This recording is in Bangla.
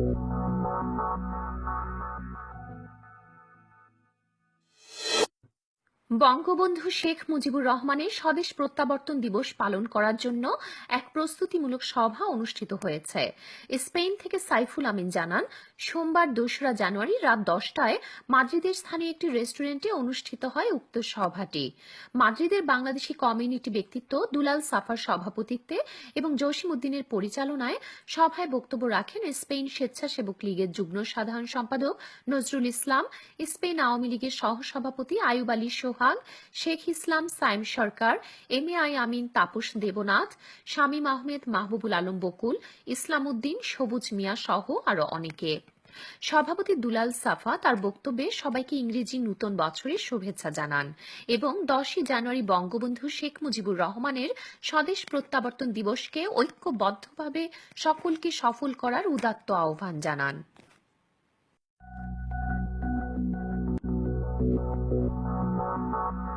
Thank you. বঙ্গবন্ধু শেখ মুজিবুর রহমানের স্বদেশ প্রত্যাবর্তন দিবস পালন করার জন্য এক প্রস্তুতিমূলক সভা অনুষ্ঠিত হয়েছে। স্পেন থেকে সাইফুল আমিন জানান, সোমবার দোসরা জানুয়ারি রাত দশটায় মাদ্রিদের স্থানীয় একটি রেস্টুরেন্টে অনুষ্ঠিত হয় উক্ত সভাটি। মাদ্রিদের বাংলাদেশি কমিউনিটি ব্যক্তিত্ব দুলাল সাফার সভাপতিত্বে এবং জসিম উদ্দিনের পরিচালনায় সভায় বক্তব্য রাখেন স্পেন স্বেচ্ছাসেবক লীগের যুগ্ম সাধারণ সম্পাদক নজরুল ইসলাম। স্পেন আওয়ামী লীগের সহসভাপতি Ayub Ali Sohag Sheikh Islam, Saim Sarkar, M A I Amin, Tapas Debnath, Shamim Ahmed, Mahbubul Alam Bakul, Islam Uddin, Sabuj Mia সহ আরও অনেকে। সভাপতি দুলাল সাফা তার বক্তব্যে সবাইকে ইংরেজি নূতন বছরের শুভেচ্ছা জানান এবং দশই জানুয়ারি বঙ্গবন্ধু শেখ মুজিবুর রহমানের স্বদেশ প্রত্যাবর্তন দিবসকে ঐক্যবদ্ধভাবে সকলকে সফল করার উদাত্ত আহ্বান জানান। Thank you.